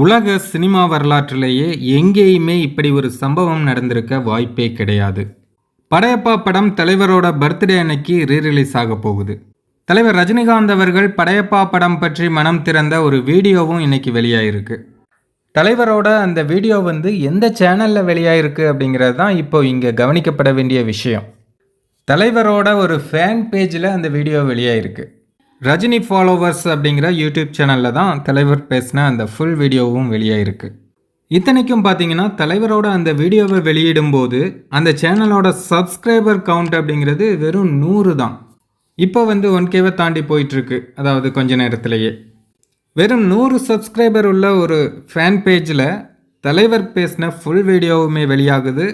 உலக சினிமா வரலாற்றிலேயே எங்கேயுமே இப்படி ஒரு சம்பவம் நடந்திருக்க வாய்ப்பே கிடையாது. படையப்பா படம் தலைவரோட பர்த்டே அன்னைக்கு ரீரிலீஸ் ஆக போகுது. தலைவர் ரஜினிகாந்த் அவர்கள் படையப்பா படம் பற்றி மனம் திறந்த ஒரு வீடியோவும் இன்னைக்கு வெளியாயிருக்கு. தலைவரோட அந்த வீடியோ வந்து எந்த சேனலில் வெளியாயிருக்கு அப்படிங்கிறது தான் இப்போ இங்கே கவனிக்கப்பட வேண்டிய விஷயம். தலைவரோட ஒரு ஃபேன் பேஜில் அந்த வீடியோ வெளியாயிருக்கு. ரஜினி ஃபாலோவர்ஸ் அப்படிங்கிற யூடியூப் சேனலில் தான் தலைவர் பேசின அந்த ஃபுல் வீடியோவும் வெளியாயிருக்கு. இத்தனைக்கும் பார்த்தீங்கன்னா தலைவரோட அந்த வீடியோவை வெளியிடும்போது அந்த சேனலோட சப்ஸ்கிரைபர் கவுண்ட் அப்படிங்கிறது வெறும் நூறு தான். இப்போ வந்து ஒன் கேவை தாண்டி போயிட்டுருக்கு அதாவது கொஞ்ச நேரத்திலேயே. வெறும் நூறு சப்ஸ்கிரைபர் உள்ள ஒரு ஃபேன் பேஜில் தலைவர் பேசின ஃபுல் வீடியோவுமே வெளியாகுது.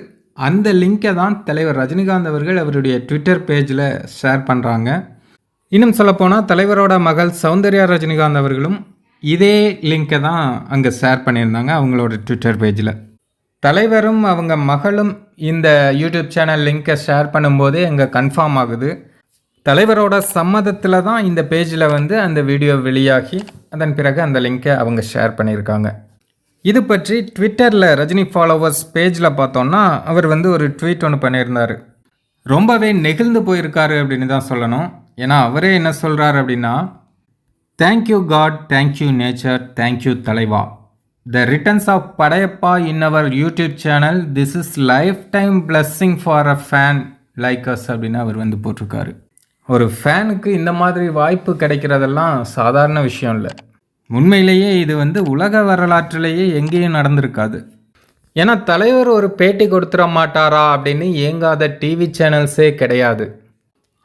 அந்த லிங்கை தான் தலைவர் ரஜினிகாந்த் அவர்கள் அவருடைய ட்விட்டர் பேஜில் ஷேர் பண்ணுறாங்க இன்னும் சொல்லப்போனால் தலைவரோட மகள் சௌந்தர்யா ரஜினிகாந்த் அவர்களும் இதே லிங்கை தான் அங்கே ஷேர் பண்ணியிருந்தாங்க அவங்களோட ட்விட்டர் பேஜில் தலைவரும் அவங்க மகளும் இந்த யூடியூப் சேனல் லிங்கை ஷேர் பண்ணும்போதே அங்கே கன்ஃபார்ம் ஆகுது. தலைவரோட சம்மதத்தில் தான் இந்த பேஜில் வந்து அந்த வீடியோ வெளியாகி அதன் பிறகு அந்த லிங்கை அவங்க ஷேர் பண்ணியிருக்காங்க. இது பற்றி ட்விட்டரில் ரஜினி ஃபாலோவர்ஸ் பேஜில் பார்த்தோன்னா அவர் வந்து ஒரு ட்வீட் ஒன்று பண்ணியிருந்தார். ரொம்பவே நெகிழ்ந்து போயிருக்காரு அப்படின்னு தான் சொல்லணும். ஏன்னா அவரே என்ன சொல்கிறார் அப்படின்னா thank you god thank you nature thank you தலைவா. The returns of Padayappa in our YouTube channel this is lifetime blessing for a fan like us அப்படின்னு அவர் வந்து போட்டிருக்காரு. ஒரு ஃபேனுக்கு இந்த மாதிரி வாய்ப்பு கிடைக்கிறதெல்லாம் சாதாரண விஷயம் இல்லை. உண்மையிலேயே இது வந்து உலக வரலாற்றிலேயே எங்கேயும் நடந்திருக்காது. ஏன்னா தலைவர் ஒரு பேட்டி கொடுத்துட மாட்டாரா அப்படின்னு ஏங்காத டிவி சேனல்ஸே கிடையாது.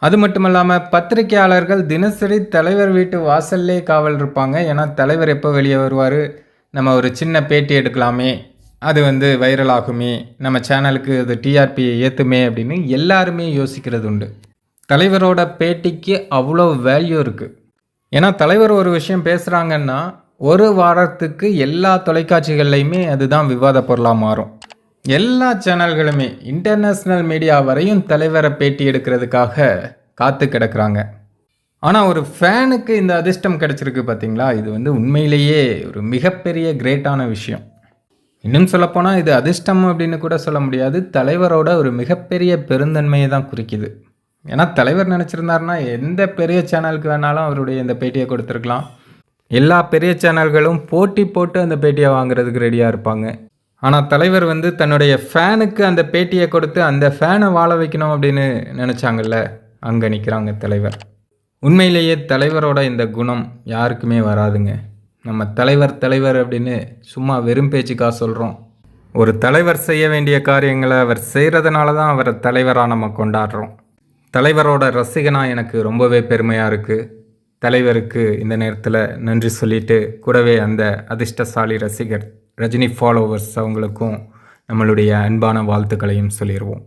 அது மட்டும் இல்லாமல் பத்திரிகையாளர்கள் தினசரி தலைவர் வீட்டு வாசல்லே காவல் இருப்பாங்க. ஏன்னா தலைவர் எப்போ வெளியே வருவார்? நம்ம ஒரு சின்ன பேட்டி எடுக்கலாமே. அது வந்து வைரல் ஆகுமே. நம்ம சேனலுக்கு அது டிஆர்பியை ஏற்றுமே அப்படின்னு எல்லாருமே யோசிக்கிறது உண்டு தலைவரோட பேட்டிக்கு அவ்வளோ வேல்யூ இருக்குது ஏன்னா தலைவர் ஒரு விஷயம் பேசுகிறாங்கன்னா ஒரு வாரத்துக்கு எல்லா தொலைக்காட்சிகள்லையுமே அதுதான் விவாத பொருளாக மாறும். எல்லா சேனல்களுமே இன்டர்நேஷ்னல் மீடியா வரையும் தலைவரை பேட்டி எடுக்கிறதுக்காக காத்து கிடக்குறாங்க. ஆனால் ஒரு ஃபேனுக்கு இந்த அதிர்ஷ்டம் கிடச்சிருக்கு பார்த்தீங்களா இது வந்து உண்மையிலேயே ஒரு மிகப்பெரிய கிரேட்டான விஷயம். இன்னும் சொல்லப்போனால் இது அதிர்ஷ்டம் அப்படின்னு கூட சொல்ல முடியாது. தலைவரோட ஒரு மிகப்பெரிய பெருந்தன்மையை தான் குறிக்குது. ஏன்னா தலைவர் நினச்சிருந்தாருன்னா எந்த பெரிய சேனலுக்கு வேணாலும் அவருடைய இந்த பேட்டியை கொடுத்துருக்கலாம். எல்லா பெரிய சேனல்களும் போட்டி போட்டு அந்த பேட்டியை வாங்குறதுக்கு ரெடியாக இருப்பாங்க. ஆனால் தலைவர் வந்து தன்னுடைய ஃபேனுக்கு அந்த பேட்டியை கொடுத்து அந்த ஃபேனை வாழ வைக்கணும் அப்படின்னு நினச்சாங்கல்ல அங்கே நிற்கிறாங்க தலைவர். உண்மையிலேயே தலைவரோட இந்த குணம் யாருக்குமே வராதுங்க. நம்ம தலைவர் தலைவர் அப்படின்னு சும்மா வெறும் பேச்சுக்காக சொல்கிறோம் ஒரு தலைவர் செய்ய வேண்டிய காரியங்களை அவர் செய்கிறதுனால தான் அவரை தலைவராக நம்ம கொண்டாடுறோம். தலைவரோட ரசிகனாக எனக்கு ரொம்பவே பெருமையாக இருக்குது தலைவருக்கு இந்த நேரத்தில் நன்றி சொல்லிட்டு கூடவே அந்த அதிர்ஷ்டசாலி ரசிகர் ரஜினி ஃபாலோவர்ஸ் அவங்களுக்கும் நம்மளுடைய அன்பான வாழ்த்துக்களையும் சொல்லிடுவோம்